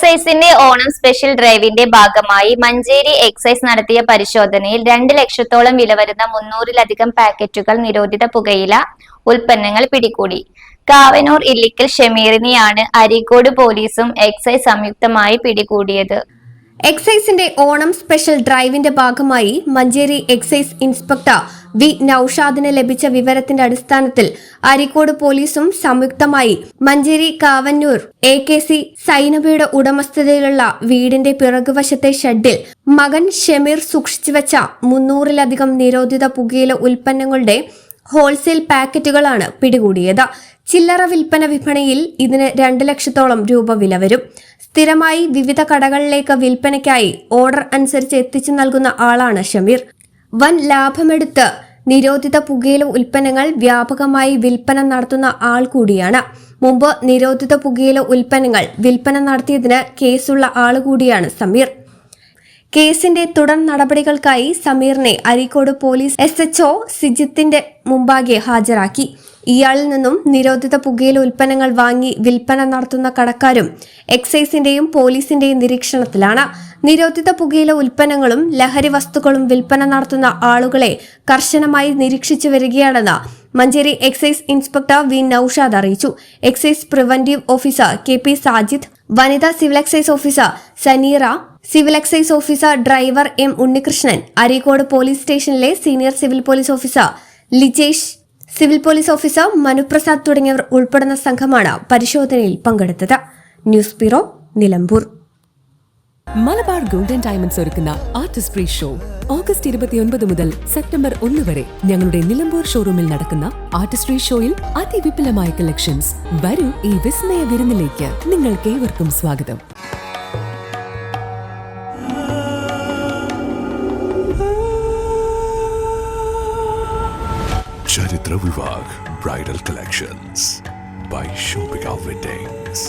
എക്സൈസിന്റെ Onam special ഡ്രൈവിന്റെ ഭാഗമായി Manjeri excise നടത്തിയ പരിശോധനയിൽ രണ്ട് ലക്ഷത്തോളം വില വരുന്ന മുന്നൂറിലധികം പാക്കറ്റുകൾ നിരോധിത പുകയില ഉൽപ്പന്നങ്ങൾ പിടികൂടി. കാവനൂർ ഇല്ലിക്കൽ ഷമീറിനെയാണ് അരീക്കോട് പോലീസും എക്സൈസ് സംയുക്തമായി പിടികൂടിയത്. എക്സൈസിന്റെ ഓണം സ്പെഷ്യൽ ഡ്രൈവിന്റെ ഭാഗമായി മഞ്ചേരി എക്സൈസ് ഇൻസ്പെക്ടർ വി നൌഷാദിന് ലഭിച്ച വിവരത്തിന്റെ അടിസ്ഥാനത്തിൽ അരിക്കോട് പോലീസും സംയുക്തമായി Manjeri Kavannur A K C സൈനബയുടെ ഉടമസ്ഥതയിലുള്ള വീടിന്റെ പിറകുവശത്തെ ഷെഡിൽ മകൻ ഷമീർ സൂക്ഷിച്ചുവെച്ച മുന്നൂറിലധികം നിരോധിത പുകയില ഉൽപ്പന്നങ്ങളുടെ ഹോൾസെയിൽ പാക്കറ്റുകളാണ് പിടികൂടിയത്. ചില്ലറ വിൽപ്പന വിപണിയിൽ ഇതിന് രണ്ട് ലക്ഷത്തോളം രൂപ വില വരും. സ്ഥിരമായി വിവിധ കടകളിലേക്ക് വിൽപ്പനയ്ക്കായി ഓർഡർ അനുസരിച്ച് എത്തിച്ചു നൽകുന്ന ആളാണ് ഷമീർ. വൻ ലാഭമെടുത്ത് നിരോധിത പുകയില ഉൽപ്പന്നങ്ങൾ വ്യാപകമായി വിൽപ്പന നടത്തുന്ന ആൾ കൂടിയാണ്. മുമ്പ് നിരോധിത പുകയില ഉൽപ്പന്നങ്ങൾ വിൽപ്പന നടത്തിയതിന് കേസുള്ള ആൾ കൂടിയാണ് സമീർ കേസിന്റെ തുടർ നടപടികൾക്കായി സമീറിനെ Areekode police S H O സിജിത്തിന്റെ മുമ്പാകെ ഹാജരാക്കി. ഇയാളിൽ നിന്നും നിരോധിത പുകയില ഉൽപ്പന്നങ്ങൾ വാങ്ങി വിൽപ്പന നടത്തുന്ന കടക്കാരും എക്സൈസിന്റെയും പോലീസിന്റെയും നിരീക്ഷണത്തിലാണ്. നിരോധിത പുകയില ഉൽപ്പന്നങ്ങളും ലഹരി വസ്തുക്കളും വിൽപ്പന നടത്തുന്ന ആളുകളെ കർശനമായി നിരീക്ഷിച്ചു വരികയാണെന്ന് Manjeri excise inspector V Naushad അറിയിച്ചു. Excise preventive officer K P Sajid വനിതാ civil excise officer Saneera civil excise officer driver M Unnikrishnan Areekode police സ്റ്റേഷനിലെ senior civil police officer Lijesh civil police officer Manuprasad തുടങ്ങിയവർ ഉൾപ്പെടുന്ന സംഘമാണ് പരിശോധനയിൽ പങ്കെടുത്തത്. News bureau Nilambur. Malabar golden diamonds ഒരുക്കുന്ന artist free show. August ഇരുപത്തിയൊൻപത് മുതൽ September ഒന്ന് വരെ ഞങ്ങളുടെ നിലമ്പൂർ ഷോറൂമിൽ നടക്കുന്ന ആർട്ടിസ്റ്റ് ഫ്രീ ഷോയിൽ അതിവിപുലമായ കളക്ഷൻസ്. വരൂ ഈ വിസ്മയ വിരുന്നിലേക്ക്. നിങ്ങൾക്ക് ഏവർക്കും സ്വാഗതം. ചരിത്ര Vivah bridal collections by shopping weddings